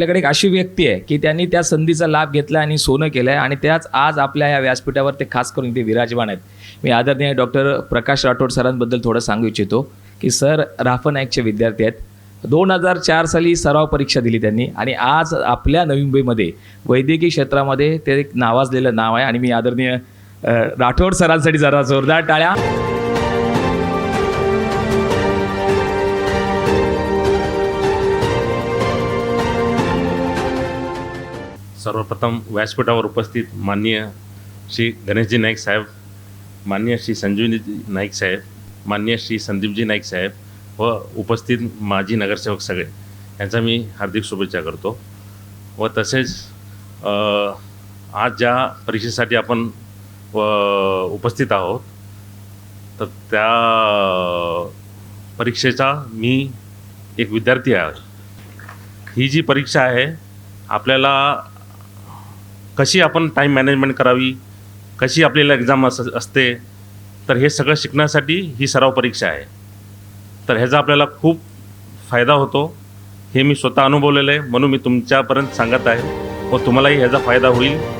आपल्याकडे एक अशी व्यक्ती आहे की त्यांनी त्या संधीचा लाभ घेतला आणि सोनं केलं आहे आणि त्याच आज आपल्या या व्यासपीठावर ते खास करून ते विराजमान आहेत. मी आदरणीय डॉक्टर प्रकाश राठोड सरांबद्दल थोडं सांगू इच्छितो की सर राफा नाईकचे विद्यार्थी आहेत. दोन हजार चार साली सराव परीक्षा दिली त्यांनी आणि आज आपल्या नवी मुंबईमध्ये वैद्यकीय क्षेत्रामध्ये ते एक नावाजलेलं नाव आहे आणि मी आदरणीय राठोड सरांसाठी जरा जोरदार टाळ्या. सर्वप्रथम व्यासपीठावर उपस्थित माननीय श्री गणेशजी नाईक साहेब मान्य श्री संजीवनी नाईक साहेब मान्य श्री संदीपजी नाईक साहेब व उपस्थित माजी नगरसेवक सगळे यांचा मी हार्दिक शुभेच्छा करतो व तसेच आज ज्या परीक्षेसाठी आपण उपस्थित आहोत तर त्या परीक्षेचा मी एक विद्यार्थी आहे. ही जी परीक्षा आहे आपल्याला कशी आपण टाईम मॅनेजमेंट करावी? कशी आपल्याला एक्झाम अस असते? तर हे सगळं शिकण्यासाठी ही सराव परीक्षा आहे. तर ह्याचा आपल्याला खूप फायदा होतो. हे मी स्वतः अनुभवलेलं आहे. म्हणून मी तुमच्यापर्यंत सांगत आहे. व तुम्हालाही ह्याचा फायदा होईल.